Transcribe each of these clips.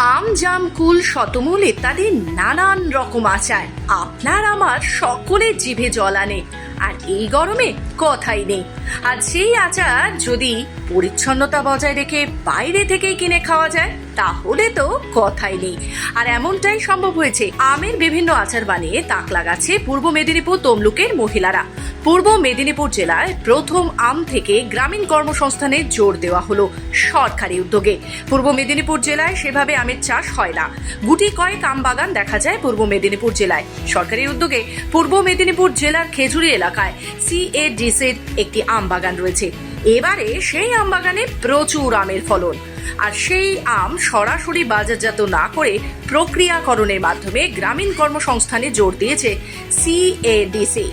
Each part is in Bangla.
আম জাম কুল শতমূল ইত্যাদি নানান রকম আচার। আপনার আমার সকলের জিভে জল আনে, আর এই গরমে কথাই নেই। আর সেই আচার যদি পরিচ্ছন্নতা বজায় রেখে বাইরে থেকেই কিনে খাওয়া যায় তাহলে তো কথাই নেই। আর এমনটাই সম্ভব হয়েছে, আমের বিভিন্ন আচার বানিয়ে তাক লাগাচ্ছে পূর্ব মেদিনীপুর তমলুকের মহিলারা। পূর্ব মেদিনীপুর জেলায় প্রথম আম থেকে গ্রামীণ কর্মসংস্থানে জোর দেওয়া হলো সরকারি উদ্যোগে। পূর্ব মেদিনীপুর জেলায় সেভাবে আমের চাষ হয় না। গুটি কয়েক আম বাগান দেখা যায় পূর্ব মেদিনীপুর জেলায়। সরকারি উদ্যোগে পূর্ব মেদিনীপুর জেলার খেজুরি এলাকায় সিএডিসির একটি আম বাগান রয়েছে। এবারে সেই আম বাগানে প্রচুর আমের ফলন। আর সেই আম সরাসরি বাজারজাত না করে প্রক্রিয়াকরণের মাধ্যমে গ্রামীণ কর্মসংস্থানে জোর দিয়েছে সিএডিসি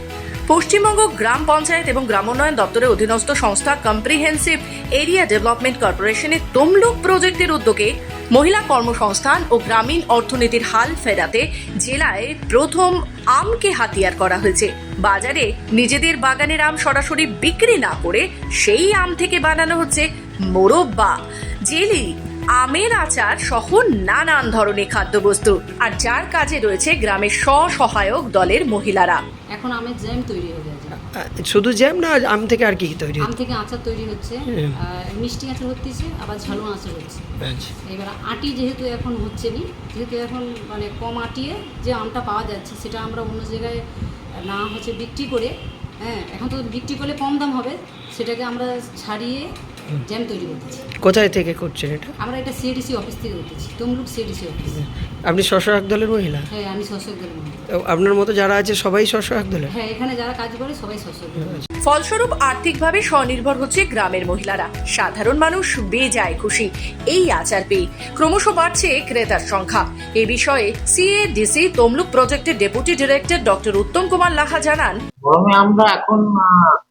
পশ্চিমবঙ্গ গ্রাম পঞ্চায়েত এবং গ্রামোন্নয়ন দপ্তরের অধীনস্থ সংস্থা কম্প্রিহেন্সিভ এরিয়া ডেভেলপমেন্ট কর্পোরেশনের তমলুক প্রজেক্টের উদ্যোগে মহিলা কর্মসংস্থান ও গ্রামীণ অর্থনীতির হাল ফেরাতে জেলায় প্রথম আমকে হাতিয়ার করা হয়েছে। বাজারে নিজেদের বাগানের আম সরাসরি বিক্রি না করে সেই আম থেকে বানানো হচ্ছে মোরব্বা। জেলি আমের আচার সহ নানান ধরনের খাদ্যবস্তু। আর যার কাজে রয়েছে গ্রামের স্বসহায়ক দলের মহিলারা। এখন আমের জ্যাম তৈরি। আহ, শুধু জ্যাম না আম থেকে আর কি কি তৈরি আম থেকে আচার তৈরি হচ্ছে। মিষ্টি আচার হচ্ছে আবার ঝালু আচার হচ্ছে আচ্ছা। এবার আটি যেহেতু এখন হচ্ছে নি যেহেতু এখন মানে কম আটিয়ে যে আমটা পাওয়া যাচ্ছে সেটা আমরা অন্য জায়গায় না হচ্ছে বিক্রি করে হ্যাঁ এখন তো বিক্রি করলে কম দাম হবে সেটাকে আমরা ছাড়িয়ে জ্যাম তৈরি করতেছি কোথায় থেকে করছেন এটা? আমরা এটা সিএডিসি অফিস থেকে করতেছি তমলুক সিএডিসি অফিস আপনি স্বসহায়ক দলের মহিলা? হ্যাঁ আমি শস্যক দলের মহিলা। আপনার মতো যারা আছে সবাই স্বসহায়ক দলের? হ্যাঁ এখানে যারা কাজ করে সবাই দলের ফলস্বরূপ আর্থিকভাবে স্বনির্ভর হচ্ছে গ্রামের মহিলারা। সাধারণ মানুষ বেজায় খুশি। এই আচার পেয়ে ক্রমশ বাড়ছে ক্রেতার সংখ্যা। এ বিষয়ে সিএডিসি তমলুক প্রজেক্টের deputy director doctor Uttam Kumar Laha জানান। গরমে আমরা এখন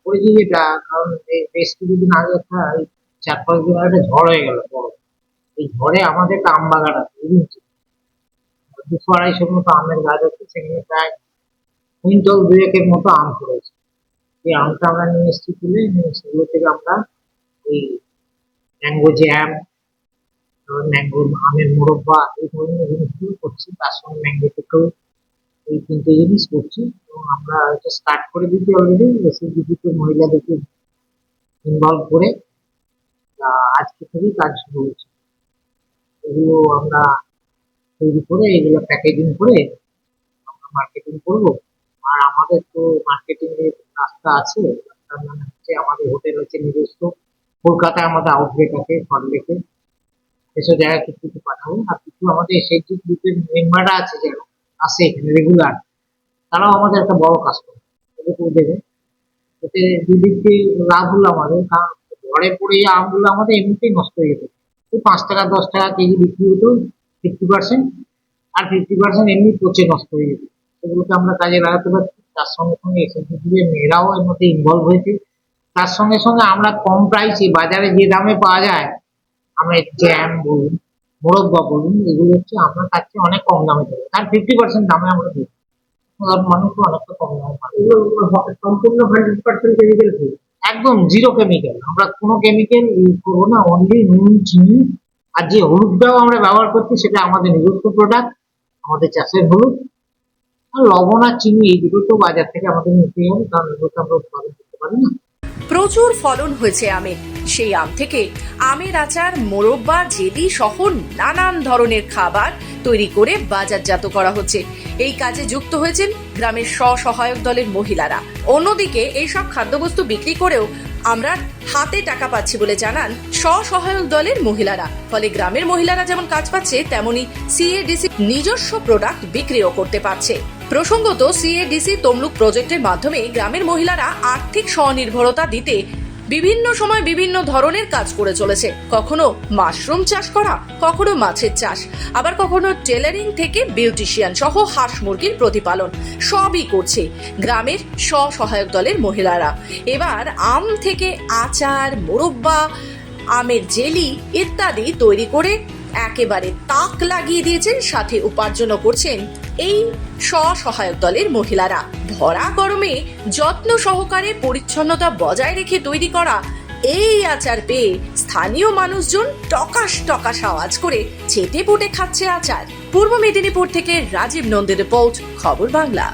করেছি কারণ বেশ কিছুদিন আগে একটা চার পাঁচ দিন আগে ঝড় হয়ে গেল এই ঝড়ে আমাদের একটা আম বাগান আছে দুশো আড়াইশোর মতো আমের গাছ আছে, সেখানে প্রায় কুইন্টল দুয়েকের মতো আম পড়েছে। এই আমটা আমরা নিয়ে এসেছি তুলে সেগুলো থেকে আমরা এই ম্যাঙ্গো জ্যাম ম্যাঙ্গো আমের মোরব্বা, এই ধরনের জিনিসগুলো করছি। তার সঙ্গে ম্যাঙ্গো থেকেও এই তিনটে জিনিস করছি। এবং আমরা এটা স্টার্ট করে দিচ্ছি অলরেডি এসএসডিপিতে মহিলাদেরকে ইনভলভ করে আজকে থেকেই কাজ শুরু হয়েছে। এগুলো আমরা তৈরি করে, এগুলো প্যাকেজিং করে আমরা মার্কেটিং করব। আর আমাদের তো মার্কেটিং এর রাস্তা আছে মানে হচ্ছে আমাদের হোটেল হচ্ছে নিজস্ব। কলকাতায় আমাদের আউটলেট আছে সল্টলেকে এসব জায়গায় কিছু কিছু পাঠাবো। আর কিছু আমাদের এসএসজি গ্রুপের মেম্বাররা আছে যারা আসে এখানে রেগুলার তারাও আমাদের একটা বড় কাস্টমার ওদেরকেও দেবে। এতে দুদিক লাভ হলো আমাদের, কারণ ঘরে পড়ে আমগুলো আমাদের এমনিতেই নষ্ট হয়ে যেত পাঁচ টাকা, দশ টাকা কেজি বিক্রি হতো ফিফটি পার্সেন্ট আর ফিফটি পার্সেন্ট এমনি পচে নষ্ট হয়ে যেত সেগুলোকে আমরা কাজে লাগাতে পারছি। তার সঙ্গে সঙ্গে এসএসজি মেয়েরাও এর মধ্যে ইনভলভ হয়েছে। তার সঙ্গে সঙ্গে আমরা কম প্রাইসে বাজারে যে দামে পাওয়া যায় আমের জ্যাম বলুন মোরব্বা বলুন এগুলো হচ্ছে আমরা তার চেয়ে অনেক কম দামে দেবো তার ফিফটি পার্সেন্ট দামে আমরা দিই মানুষও অনেকটা কম দামে এগুলো সম্পূর্ণ হান্ড্রেড পার্সেন্ট কেমিক্যাল ফ্রি একদম জিরো কেমিক্যাল আমরা কোনো কেমিক্যাল ইউজ করব না অনলি নুন চিনি আর যে হলুদটাও আমরা ব্যবহার করছি সেটা আমাদের নিজস্ব প্রোডাক্ট আমাদের চাষের হলুদ। লবণ আর চিনি এই দুটো তো বাজার থেকে আমাদের নিতে হবে কারণ এগুলো তো আমরা উৎপাদন করতে পারি না। প্রচুর ফলন হয়েছে আমের সেই আম থেকে আমের আচার মোরব্বা জেলি সহ নানান ধরনের খাবার তৈরি করে বাজারজাত করা হচ্ছে। এই কাজে যুক্ত হয়েছেন গ্রামের স্বসহায়ক দলের মহিলারা। অন্যদিকে এইসব খাদ্যবস্তু বিক্রি করেও আমরা হাতে টাকা পাচ্ছি বলে জানান স্বসহায়ক দলের মহিলারা। ফলে গ্রামের মহিলারা যেমন কাজ পাচ্ছে, তেমনি সিএডিসি নিজস্ব প্রোডাক্ট বিক্রিও করতে পারছে। প্রসঙ্গত সিএডিসি তমলুক প্রজেক্টের মাধ্যমে গ্রামের মহিলারা আর্থিক স্বনির্ভরতা দিতে বিভিন্ন সময় বিভিন্ন ধরনের কাজ করে চলেছে। কখনো মাশরুম চাষ করা, কখনো মাছের চাষ। আবার কখনো টেলারিং থেকে বিউটিশিয়ান সহ হাঁস মুরগির প্রতিপালন। সবই করছে গ্রামের স্বসহায়ক দলের মহিলারা। এবার আম থেকে আচার, মোরব্বা, আমের জেলি ইত্যাদি তৈরি করে একেবারে তাক লাগিয়ে দিয়েছেন, সাথে উপার্জনও করছেন এই স্বসহায়ক দলের মহিলারা। ভরা গরমে যত্ন সহকারে পরিচ্ছন্নতা বজায় রেখে তৈরি করা এই আচার পেয়ে স্থানীয় মানুষজন টকাশ টকাশ আওয়াজ করে চেটে পুটে খাচ্ছে আচার। পূর্ব মেদিনীপুর থেকে রাজীব নন্দের রিপোর্ট, খবর বাংলা।